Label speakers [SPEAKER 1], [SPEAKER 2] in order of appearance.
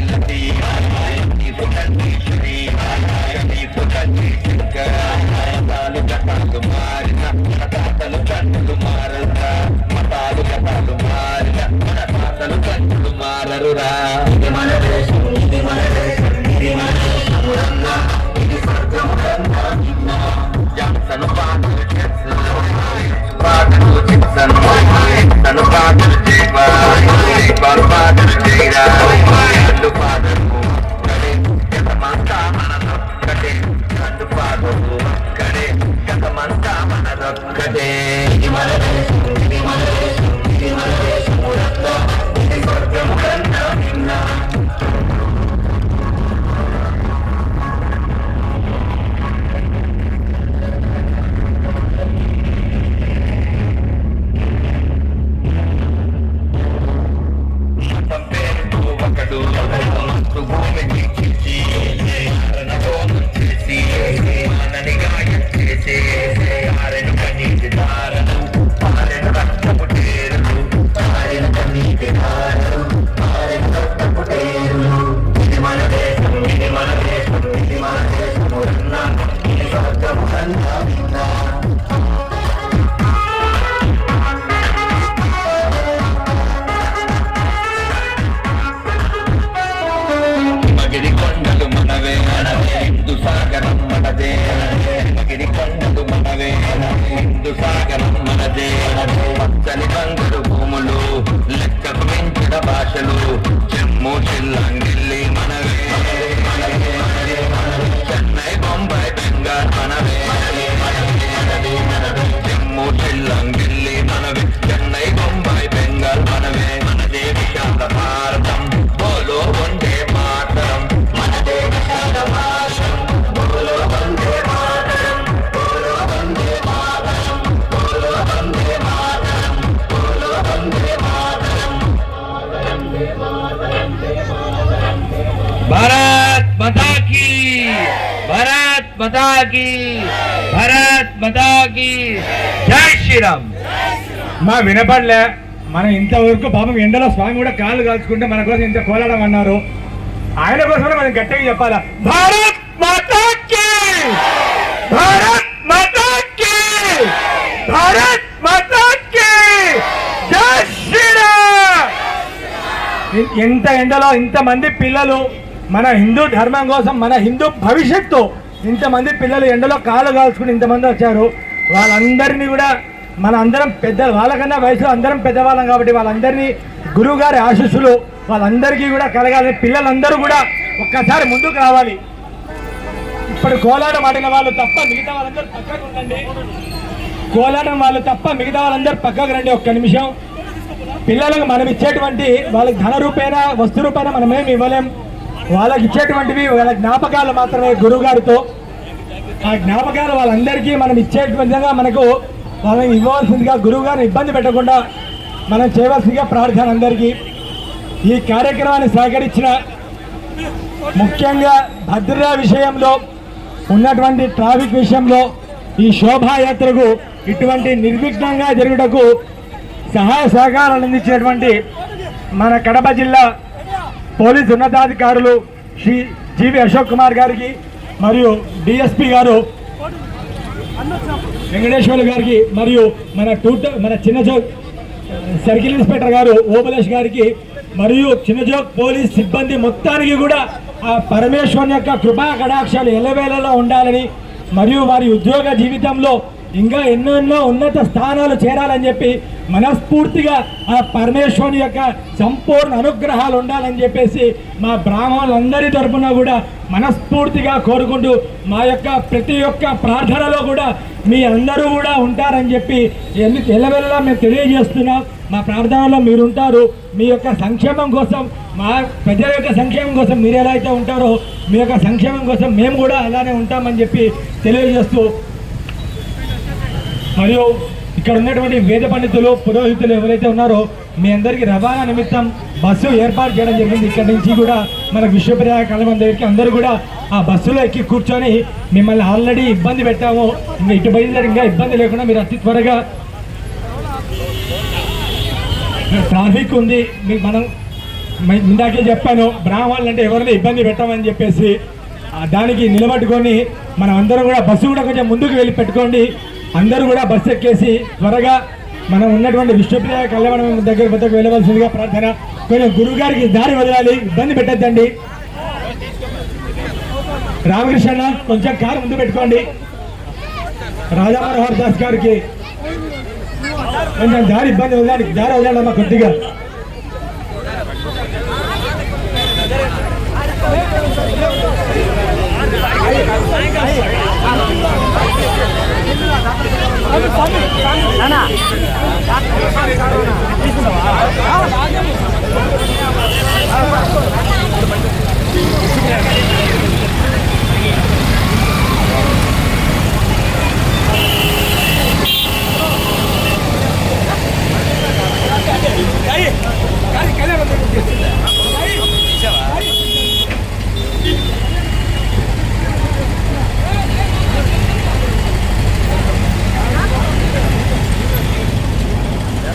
[SPEAKER 1] التي మనదొక్కటే ఇది మన దేశం ఇది మన దేశం ఇది మన దేశం ఊరంతా ఇది స్వర్గం భారత్
[SPEAKER 2] మతాకి భారత్ మతాకి జై శ్రీరామ్
[SPEAKER 3] మా వినపడలే. మనం ఇంతవరకు పాపం ఎండలో స్వామి కూడా కాళ్ళు కాల్చుకుంటే మన కోసం ఇంత కోలాడం అన్నారు. ఆయన కోసం మనం గట్టిగా చెప్పాలా? భారత్ మాతాకి భారత్ మాతాకి భారత్ మాతాకి జై శ్రీరామ్ ఎంత ఎండలో ఇంతమంది పిల్లలు మన హిందూ ధర్మం కోసం మన హిందూ భవిష్యత్తు. ఇంతమంది పిల్లలు ఎండలో కాలు కాల్చుకుని ఇంతమంది వచ్చారు. వాళ్ళందరినీ కూడా మన అందరం పెద్ద వాళ్ళకన్నా వయసులో అందరం పెద్దవాళ్ళం కాబట్టి వాళ్ళందరినీ గురువు గారి ఆశీస్సులు వాళ్ళందరికీ కూడా కలగాలని పిల్లలందరూ కూడా ఒక్కసారి ముందుకు రావాలి. ఇప్పుడు కోలాటం ఆడిన వాళ్ళు తప్ప మిగతా వాళ్ళందరూ పక్కకు ఉండండి. కోలాటం వాళ్ళు తప్ప మిగతా వాళ్ళందరూ పక్కకు రండి ఒక్క నిమిషం. పిల్లలకు మనం ఇచ్చేటువంటి వాళ్ళకి ధన రూపేణ వస్తు రూపేణ మనం ఇవ్వలేం. వాళ్ళకి ఇచ్చేటువంటివి వాళ్ళ జ్ఞాపకాలు మాత్రమే గురువు గారితో ఆ జ్ఞాపకాలు వాళ్ళందరికీ మనం ఇచ్చే విధంగా మనకు వాళ్ళని ఇవ్వవలసిందిగా గురువు గారిని ఇబ్బంది పెట్టకుండా మనం చేయవలసిందిగా ప్రార్థన అందరికీ. ఈ కార్యక్రమాన్ని సహకరించిన ముఖ్యంగా భద్రతా విషయంలో ఉన్నటువంటి ట్రాఫిక్ విషయంలో ఈ శోభాయాత్రకు ఇటువంటి నిర్విఘ్నంగా జరుగుటకు సహాయ సహకారాలు అందించినటువంటి మన కడప జిల్లా పోలీస్ ఉన్నతాధికారులు శ్రీ జీవి అశోక్ కుమార్ గారికి మరియు డిఎస్పి గారు వెంకటేశ్వర్లు గారికి మరియు మన టూట మన చిన్నచౌక్ సర్కిల్ ఇన్స్పెక్టర్ గారు ఓబలేష్ గారికి మరియు చిన్నజోక్ పోలీస్ సిబ్బంది మొత్తానికి కూడా ఆ పరమేశ్వరుని యొక్క కృపా కటాక్షాలు ఎల్లవేళలో ఉండాలని మరియు వారి ఉద్యోగ జీవితంలో ఇంకా ఎన్నో ఎన్నో ఉన్నత స్థానాలు చేరాలని చెప్పి మనస్ఫూర్తిగా ఆ పరమేశ్వరుని యొక్క సంపూర్ణ అనుగ్రహాలు ఉండాలని చెప్పేసి మా బ్రాహ్మణులందరి తరఫున కూడా మనస్ఫూర్తిగా కోరుకుంటూ మా యొక్క ప్రతి ఒక్క ప్రార్థనలో కూడా మీ అందరూ కూడా ఉంటారని చెప్పి ఎన్ని ఎల్లవెల్లా మేము తెలియజేస్తున్నాం. మా ప్రార్థనలో మీరు ఉంటారు మీ యొక్క సంక్షేమం కోసం మా ప్రజల యొక్క సంక్షేమం కోసం మీరు ఎలా అయితే ఉంటారో మీ యొక్క సంక్షేమం కోసం మేము కూడా అలానే ఉంటామని చెప్పి తెలియజేస్తూ మరియు ఇక్కడ ఉన్నటువంటి వేద పండితులు పురోహితులు ఎవరైతే ఉన్నారో మీ అందరికీ రవాణా నిమిత్తం బస్సు ఏర్పాటు చేయడం జరిగింది. ఇక్కడ నుంచి కూడా మన విశ్వప్రయాగ కళమంది దగ్గరికి అందరూ కూడా ఆ బస్సులో ఎక్కి కూర్చొని మిమ్మల్ని ఆల్రెడీ ఇబ్బంది పెట్టాము. ఇంకా ఇటు బయలుదేరి ఇంకా ఇబ్బంది లేకుండా మీరు అతి త్వరగా ట్రాఫిక్ ఉంది. మీకు మనం ఇందాకే చెప్పాను బ్రాహ్మణులు అంటే ఎవరిని ఇబ్బంది పెట్టమని చెప్పేసి దానికి నిలబట్టుకొని మనం అందరం కూడా బస్సు కూడా కొంచెం ముందుకు వెళ్ళి పెట్టుకోండి. అందరూ కూడా బస్సు ఎక్కేసి త్వరగా మనం ఉన్నటువంటి విశ్వప్రియ కళ్యాణం దగ్గర వద్దకు వెళ్ళవలసిందిగా ప్రార్థన. కొంచెం గురువు గారికి దారి వదలాలి ఇబ్బంది పెట్టద్దండి. రామకృష్ణ కొంచెం కారు ముందు పెట్టుకోండి. రాజా మనోహర్ దాస్ గారికి కొంచెం దారి ఇబ్బంది వదలాలి దారి వదలాలమ్మా కొద్దిగా.
[SPEAKER 4] వెనక్కి
[SPEAKER 5] না না